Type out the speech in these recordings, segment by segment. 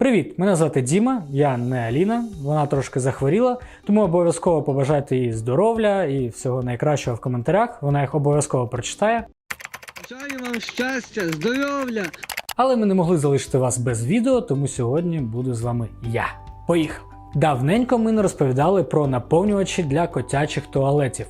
Привіт! Мене звати Діма, я не Аліна. Вона трошки захворіла, тому обов'язково побажайте їй здоров'я і всього найкращого в коментарях. Вона їх обов'язково прочитає. Бажаю вам щастя, здоров'я. Але ми не могли залишити вас без відео, тому сьогодні буду з вами я. Поїхали! Давненько ми не розповідали про наповнювачі для котячих туалетів,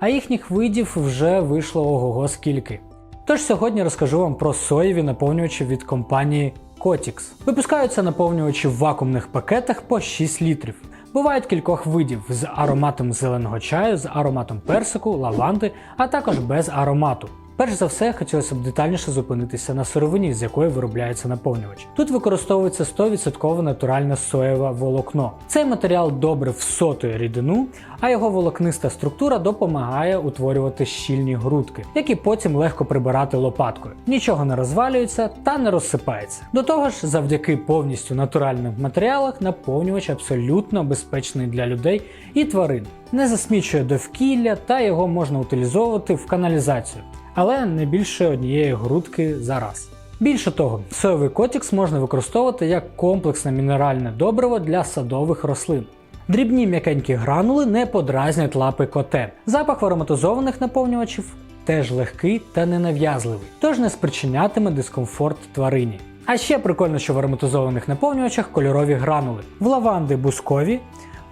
а їхніх видів вже вийшло ого-го скільки. Тож сьогодні розкажу вам про соєві наповнювачі від компанії Kotix. Випускаються наповнювачі в вакуумних пакетах по 6 літрів. Бувають кількох видів з ароматом зеленого чаю, з ароматом персику, лаванди, а також без аромату. Перш за все, хотілося б детальніше зупинитися на сировині, з якої виробляється наповнювач. Тут використовується 100% натуральне соєве волокно. Цей матеріал добре всотує рідину, а його волокниста структура допомагає утворювати щільні грудки, які потім легко прибирати лопаткою. Нічого не розвалюється та не розсипається. До того ж, завдяки повністю натуральним матеріалах наповнювач абсолютно безпечний для людей і тварин. Не засмічує довкілля та його можна утилізовувати в каналізацію але не більше однієї грудки за раз. Більше того, соєвий котікс можна використовувати як комплексне мінеральне добриво для садових рослин. Дрібні м'якенькі гранули не подразнять лапи коте. Запах ароматизованих наповнювачів теж легкий та ненав'язливий, тож не спричинятиме дискомфорт тварині. А ще прикольно, що в ароматизованих наповнювачах кольорові гранули. В лаванди бускові,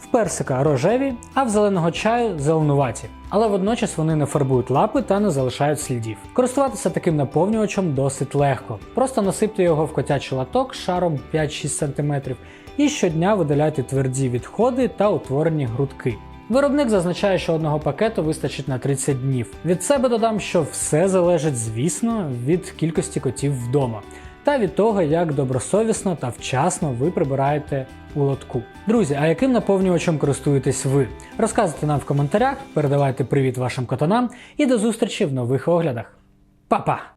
в персика рожеві, а в зеленого чаю зеленуваті. Але водночас вони не фарбують лапи та не залишають слідів. Користуватися таким наповнювачем досить легко. Просто насипте його в котячий латок шаром 5-6 см і щодня видаляйте тверді відходи та утворені грудки. Виробник зазначає, що одного пакету вистачить на 30 днів. Від себе додам, що все залежить, звісно, від кількості котів вдома та від того, як добросовісно та вчасно ви прибираєте у лотку. Друзі, а яким наповнювачем користуєтесь ви? Розказуйте нам в коментарях, передавайте привіт вашим котанам і до зустрічі в нових оглядах. Па-па!